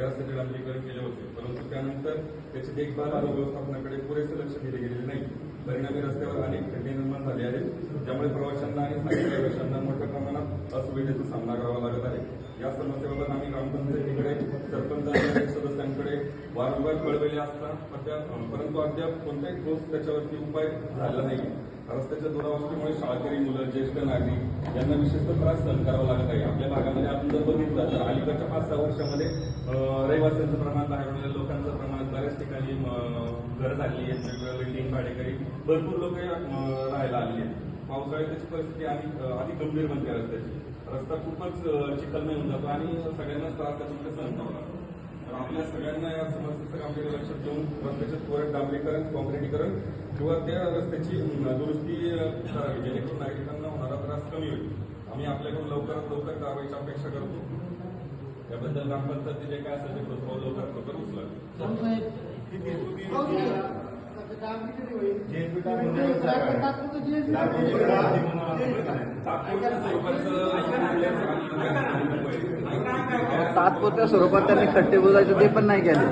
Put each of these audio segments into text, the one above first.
त्या रस्त्याचे केले होते. परंतु त्यानंतर त्याची देखभाल आणि व्यवस्थापनाकडे पुरेसे लक्ष दिले गेलेले नाही. परिणामी रस्त्यावर अनेक खड्डे निर्माण झाले आहेत. ज्यामुळे प्रवाशांना आणि स्थानिक मोठ्या प्रमाणात असुविधेचा सामना करावा लागत आहे. या समस्येबाबत आम्ही ग्रामपंचायत वारंवार कळवले असता परंतु अद्याप कोणत्याही ठोस त्याच्यावरती उपाय झाला नाही. रस्त्याच्या दुरावस्थेमुळे शाळकरी मुलं ज्येष्ठ नागरिक यांना विशेषतः त्रास सहन करावा लागत आहे. आपल्या भागामध्ये आपण जर बघितलं तर अलीकडच्या पाच सहा वर्षामध्ये रहिवाशांचं प्रमाण बाहेर लोकांचं प्रमाण बऱ्याच ठिकाणी अं, घर झाली आहेत वेगवेगळ्या बिल्डिंग भाडेकरी भरपूर लोक राहायला आली आहेत. पावसाळ्यात त्याची परिस्थिती अधिक अधिक गंभीर बनते रस्त्याची. रस्ता खूपच चिखलमय होऊन जातो आणि सगळ्यांनाच त्रास त्याच्यामध्ये सहन करावा लागतो. तर आपल्या सगळ्यांना या समस्येचं गांभीर्य लक्षात घेऊन रस्त्याचे त्वरित डांबरीकरण कॉन्क्रिटीकरण किंवा त्या रस्त्याची दुरुस्ती करावी जेणेकरून नागरिकांना होणारा त्रास कमी होईल. आम्ही आपल्याकडून लवकरात लवकर कारवाईची अपेक्षा करतो. त्याबद्दल ग्रामपंचायती जे काय असेल ते प्रस्ताव लवकरात लवकर उचला. तात्पुरत्या स्वरूपाचं तात्पुरत्या स्वरूपात त्यांनी खड्डे बुजायचे ते पण नाही केले.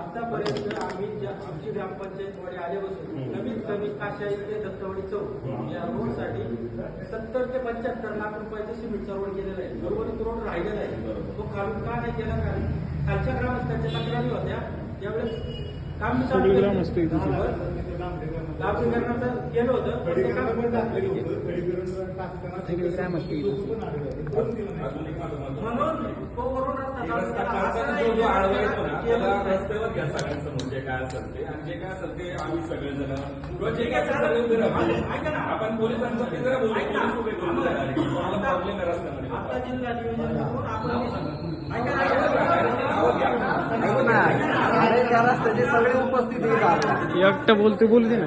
आतापर्यंत आम्ही ज्या आमची ग्रामपंचायतवाडी आल्यापासून कमीत कमी काशाई ते दत्तवाडी चौक या रोडसाठी सत्तर ते पंच्याहत्तर लाख रुपयाचा सिमेंटचा रोड केलेला आहे. उर्वरित रोड राहिलेला आहे. तो का नाही केला? कारण खालच्या ग्रामस्थांच्या तक्रारी होत्या. त्यावेळेस काम चालू केलं होतं पण रस्त्यावर घ्या सगळ्यांसमोर जे काय असेल ते आणि जे काय असेल ते आम्ही सगळेजण किंवा जे काय ऐका ना. आपण पोलिसांसाठी जरा प्रॉब्लेम रस्त्यामध्ये जिल्हा नियोजन रस्त्याचे सगळे उपस्थित एकटं बोलते बोलते ना